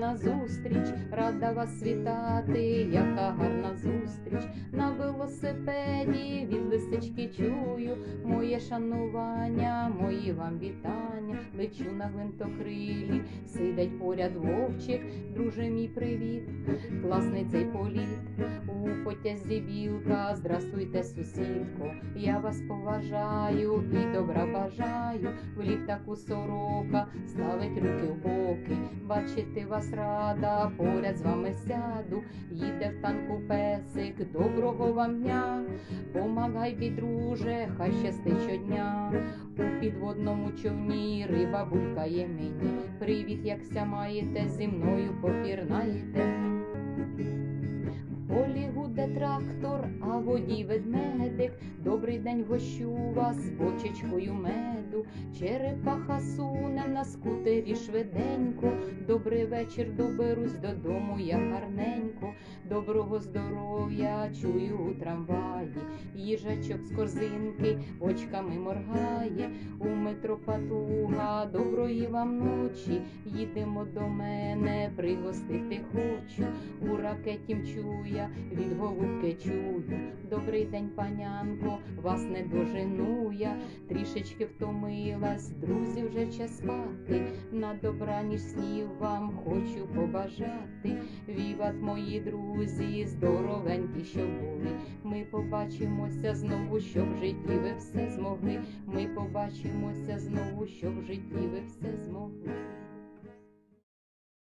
на зустріч, рада вас вітати, яка гарна зустріч. На велосипеді від лисички чую моє шанування, мої вам вітання. Лечу на гвинтокрилі, сидить поряд вовчик, друже мій привіт, класний цей політ. У потязі білка, здрастуйте, сусідко, я вас поважаю і добра бажаю. В літаку сорока ставить руки в боки. Бачити вас рада, поряд з вами сяду. Їде в танку песик, доброго вам дня. Помагай, бій, друже, хай щастить щодня. У підводному човні риба булькає мені. Привіт, якся маєте, зі мною попірнаєте. А водій ведмедик. Добрий день гощу вас бочечкою меду. Черепаха суне на скутері швиденько. Добрий вечір, доберусь додому, я гарненько. Доброго здоров'я чую у трамваї. Їжачок з корзинки очками моргає. У метро патуга, доброї вам ночі. Їдемо до мене, пригостити хочу. У ракеті мчу я, від голубки чую. Добрий день, панянко, вас не дожену. Трішечки втомилась, друзі, вже час спати. На добраніч слів вам хочу побажати. Віват, мої друзі, здоровенькі, що були. Ми побачимося знову, щоб в житті ви все змогли. Ми побачимося знову, щоб в житті ви все.